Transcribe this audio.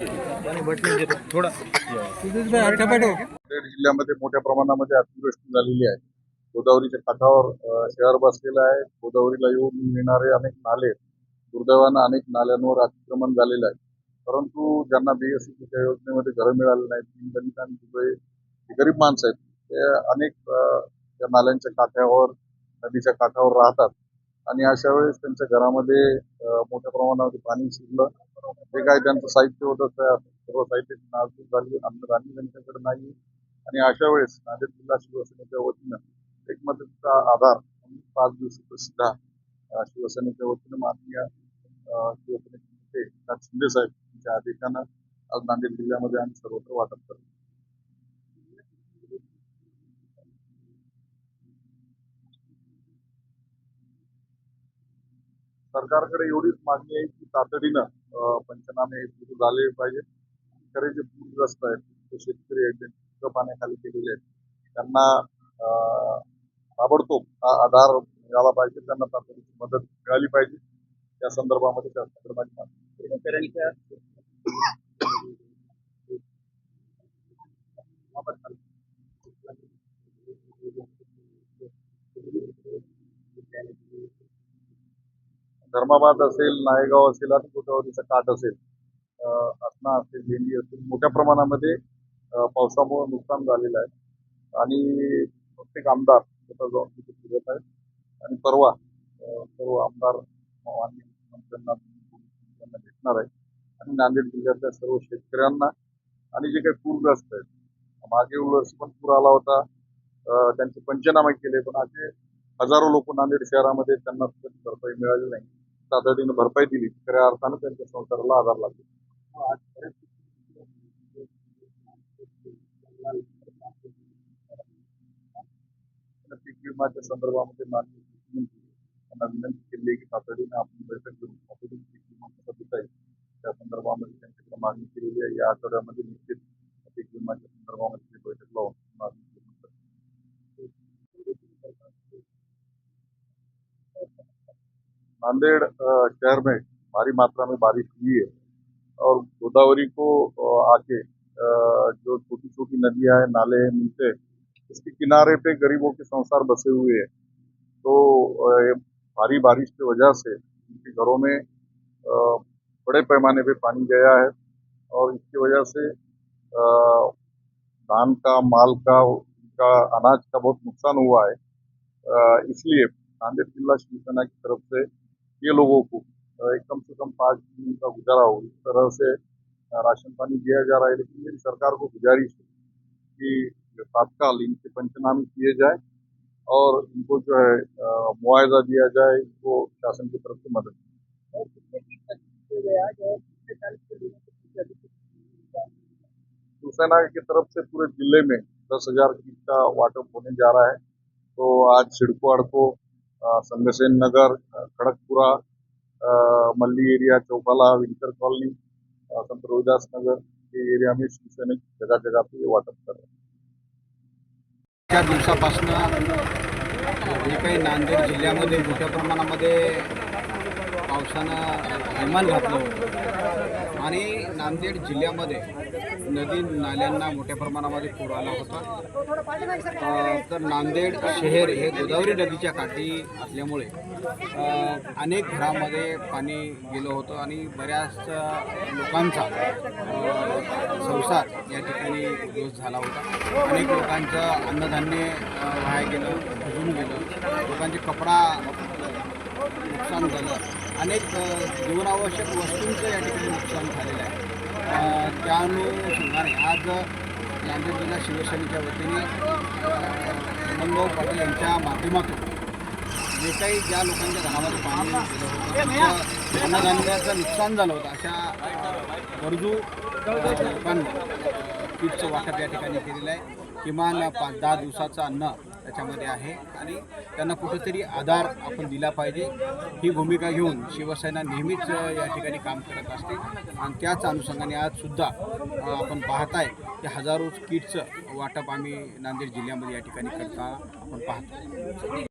थोडा नांदेड जिल्ह्यामध्ये मोठ्या प्रमाणामध्ये अतिवृष्टी झालेली आहे. गोदावरीच्या काठावर शहर बसलेलं आहे. गोदावरीला येऊन येणारे अनेक नाले दुर्दैवानं अनेक नाल्यांवर अतिक्रमण झालेलं आहे. परंतु ज्यांना बीएससीच्या योजनेमध्ये घरं मिळाली नाहीत दलित आणि दुबळे जे गरीब माणसं आहेत ते अनेक त्या नाल्यांच्या काठावर नदीच्या काठावर राहतात. आणि अशा वेळेस त्यांच्या घरामध्ये मोठ्या प्रमाणामध्ये पाणी शिरलं जे काय त्यांचं साहित्य होतं त्या सर्व साहित्याची नाजूक झाली अन्नधान्य त्यांच्याकडे नाही. आणि अशा वेळेस नांदेड जिल्हा शिवसेनेच्या वतीनं एक मदतीचा आधार पाच दिवस प्रसिद्ध शिवसेनेच्या वतीनं माननीय शिवसेनेचे नेते शिंदे साहेब यांच्या आदेशानं आज नांदेड जिल्ह्यामध्ये आम्ही सर्वत्र वाटप करतो. सरकारकडे एवढीच मागणी आहे की तातडीनं पंचनामे सुरू झाले पाहिजे शेतकरी जे पूरग्रस्त आहेत ते शेतकरी आहेत ज्यांची पाण्याखाली गेलेले आहेत त्यांना ताबडतोब हा आधार मिळाला पाहिजे त्यांना तातडीची मदत मिळाली पाहिजे. त्या संदर्भामध्ये त्या माझी मागणी धर्माबाद असेल नायगाव असेल आणि गोदावरीचा काठ असेल आसना असेल भेंडी असेल मोठ्या प्रमाणामध्ये पावसामुळे नुकसान झालेलं आहे. आणि प्रत्येक आमदार स्वतः जाऊन तिथे फिरत आहेत. आणि परवा सर्व आमदार माननीय मुख्यमंत्र्यांना त्यांना भेटणार आहे आणि नांदेड जिल्ह्यातल्या सर्व शेतकऱ्यांना आणि जे काही पूरग्रस्त आहेत. मागे वर्ष पण पूर आला होता. त्यांचे पंचनामे केले पण असे हजारो लोक नांदेड शहरामध्ये त्यांना त्याची भरपाई मिळाली नाही. तातडीनं भरपाई दिली. खऱ्या अर्थानं त्यांच्या संसाराला आधार लागतो पीक विमाच्या संदर्भामध्ये माननीय त्यांना विनंती केली की तातडीनं आपण बैठक घेऊन तातडीनं पीक विमा कसा देता येईल त्या संदर्भामध्ये त्यांच्याकडे मागणी केलेली आहे. या आठवड्यामध्ये निश्चित पीक विमाच्या संदर्भामध्ये नांदेड़ शहर में भारी मात्रा में बारिश हुई है और गोदावरी को आके जो छोटी छोटी नदियाँ हैं, नाले हैं, मिलते उसके किनारे पे गरीबों के संसार बसे हुए हैं। तो भारी बारिश की वजह से उनके घरों में बड़े पैमाने पे पानी गया है और इसकी वजह से धान का, माल का, उनका अनाज का बहुत नुकसान हुआ है। इसलिए नांदेड़ जिला शिवसेना की तरफ़ से ये लोगों को एक कम से कम पाँच दिन का गुजारा हो इस तरह से राशन पानी दिया जा रहा है लेकिन मेरी सरकार को गुजारिश है कि तात्काल इनके पंचनामे किए जाए और इनको जो है मुआवजा दिया जाए इनको शासन की तरफ़ से मदद शिवसेना की तरफ़ से पूरे ज़िले में दस हज़ार किट का वाटप होने जा रहा है। तो आज सिडकोआड़ को संगसेन नगर खडकपुरा मल्ली एरिया चौकाला विंटर कॉलनी संत रोहिदास नगर हे एरिया में शिवसेना जगह जगह पे वाटप कर रहे त्या दिवसापासून जे काही नांदेड जिल्ह्यामध्ये मोठ्या प्रमाणामध्ये पावसानं थैमान घातलं होतं. आणि नांदेड जिल्ह्यामध्ये नदी नाल्यांना मोठ्या प्रमाणामध्ये पूर आला होता. तर नांदेड शहर हे गोदावरी नदीच्या काठी असल्यामुळे अनेक घरामध्ये पाणी गेलं होतं आणि बऱ्याच लोकांचा संसार या ठिकाणी दिवस झाला होता. अनेक लोकांचं अन्नधान्य वाया गेलं भजून गेलं. लोकांचे कपडा नुकसान झालं. अनेक जीवनावश्यक वस्तूंचं या ठिकाणी नुकसान झालेलं आहे. त्या अनुषंगाने आज नांदेड जिल्हा शिवसेनेच्या वतीने अ, पाटील यांच्या माध्यमातून जे काही ज्या लोकांच्या घरामध्ये पाणी अन्नधान्याचं नुकसान झालं होतं अशा गरजू लोकांना पीठचं वाटप या ठिकाणी केलेलं आहे. किमान पाच दहा दिवसाचं अन्न त्याच्यामध्ये आहे. आणि त्यांना कुठेतरी आधार आपण दिला पाहिजे. ही भूमिका घेऊन शिवसेना नेहमीच या ठिकाणी काम करत असते. आणि त्याच अनुषंगाने आज सुद्धा आपण पाहताय की हजारो किटचं वाटप आम्ही नांदेड जिल्ह्यामध्ये या ठिकाणी करता आपण पाहतो